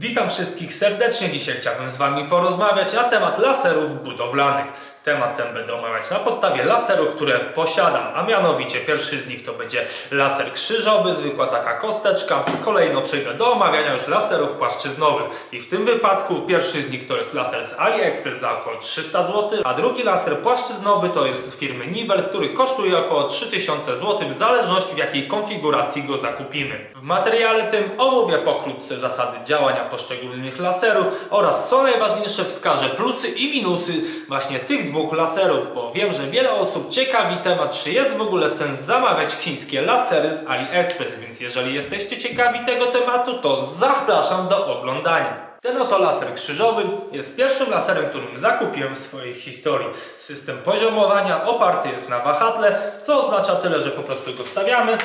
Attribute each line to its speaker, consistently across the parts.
Speaker 1: Witam wszystkich serdecznie. Dzisiaj chciałbym z Wami porozmawiać na temat laserów budowlanych. Temat ten będę omawiać na podstawie laserów, które posiadam, a mianowicie pierwszy z nich to będzie laser krzyżowy, zwykła taka kosteczka. Kolejno przejdę do omawiania już laserów płaszczyznowych. I w tym wypadku pierwszy z nich to jest laser z AliExpress za około 300 zł, a drugi laser płaszczyznowy to jest z firmy Nivel, który kosztuje około 3000 zł w zależności w jakiej konfiguracji go zakupimy. W materiale tym omówię pokrótce zasady działania poszczególnych laserów oraz co najważniejsze wskażę plusy i minusy właśnie tych dwóch laserów, bo wiem, że wiele osób ciekawi temat, czy jest w ogóle sens zamawiać chińskie lasery z AliExpress, więc jeżeli jesteście ciekawi tego tematu, to zapraszam do oglądania. Ten oto laser krzyżowy jest pierwszym laserem, którym zakupiłem w swojej historii. System poziomowania oparty jest na wahadle, co oznacza tyle, że po prostu go stawiamy,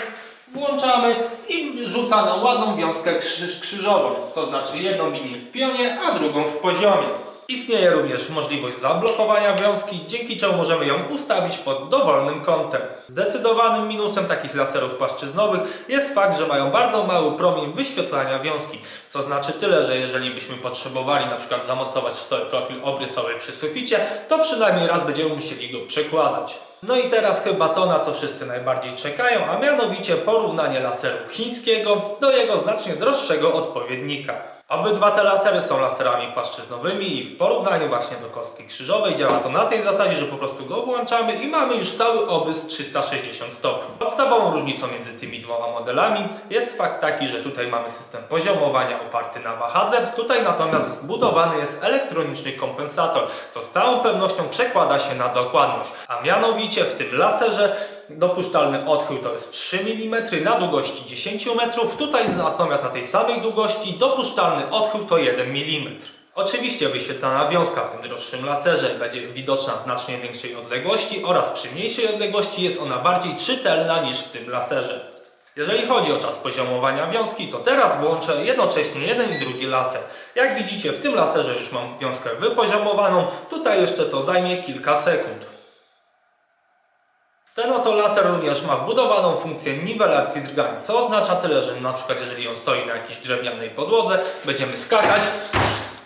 Speaker 1: włączamy i rzuca nam ładną wiązkę krzyż krzyżową. To znaczy jedną linię w pionie, a drugą w poziomie. Istnieje również możliwość zablokowania wiązki, dzięki czemu możemy ją ustawić pod dowolnym kątem. Zdecydowanym minusem takich laserów płaszczyznowych jest fakt, że mają bardzo mały promień wyświetlania wiązki, co znaczy tyle, że jeżeli byśmy potrzebowali na przykład zamocować sobie profil obrysowy przy suficie, to przynajmniej raz będziemy musieli go przekładać. No i teraz chyba to, na co wszyscy najbardziej czekają, a mianowicie porównanie laseru chińskiego do jego znacznie droższego odpowiednika. Obydwa te lasery są laserami płaszczyznowymi i w porównaniu właśnie do kostki krzyżowej działa to na tej zasadzie, że po prostu go włączamy i mamy już cały obrys 360 stopni. Podstawową różnicą między tymi dwoma modelami jest fakt taki, że tutaj mamy system poziomowania oparty na wahadle, tutaj natomiast wbudowany jest elektroniczny kompensator, co z całą pewnością przekłada się na dokładność. A mianowicie w tym laserze dopuszczalny odchył to jest 3 mm na długości 10 metrów, tutaj natomiast na tej samej długości dopuszczalny odchył to 1 mm. Oczywiście wyświetlana wiązka w tym droższym laserze będzie widoczna znacznie większej odległości oraz przy mniejszej odległości jest ona bardziej czytelna niż w tym laserze. Jeżeli chodzi o czas poziomowania wiązki, to teraz włączę jednocześnie jeden i drugi laser. Jak widzicie w tym laserze już mam wiązkę wypoziomowaną, tutaj jeszcze to zajmie kilka sekund. Ten oto laser również ma wbudowaną funkcję niwelacji drgań, co oznacza tyle, że na przykład jeżeli on stoi na jakiejś drewnianej podłodze, będziemy skakać,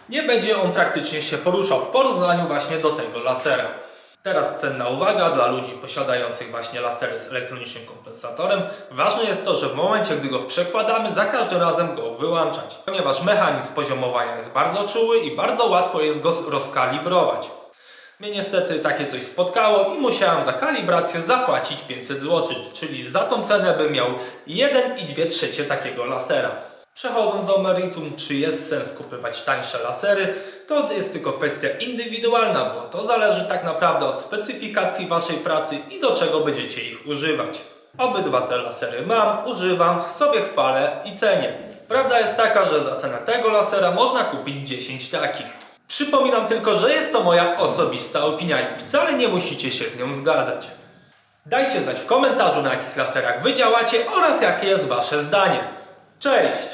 Speaker 1: nie będzie on praktycznie się poruszał w porównaniu właśnie do tego lasera. Teraz cenna uwaga dla ludzi posiadających właśnie lasery z elektronicznym kompensatorem. Ważne jest to, że w momencie, gdy go przekładamy, za każdym razem go wyłączać, ponieważ mechanizm poziomowania jest bardzo czuły i bardzo łatwo jest go rozkalibrować. Mnie niestety takie coś spotkało i musiałem za kalibrację zapłacić 500 zł, czyli za tą cenę bym miał 1,2 trzecie takiego lasera. Przechodząc do meritum, czy jest sens kupować tańsze lasery, to jest tylko kwestia indywidualna, bo to zależy tak naprawdę od specyfikacji Waszej pracy i do czego będziecie ich używać. Obydwa te lasery mam, używam, sobie chwalę i cenię. Prawda jest taka, że za cenę tego lasera można kupić 10 takich. Przypominam tylko, że jest to moja osobista opinia i wcale nie musicie się z nią zgadzać. Dajcie znać w komentarzu na jakich laserach wy działacie oraz jakie jest wasze zdanie. Cześć!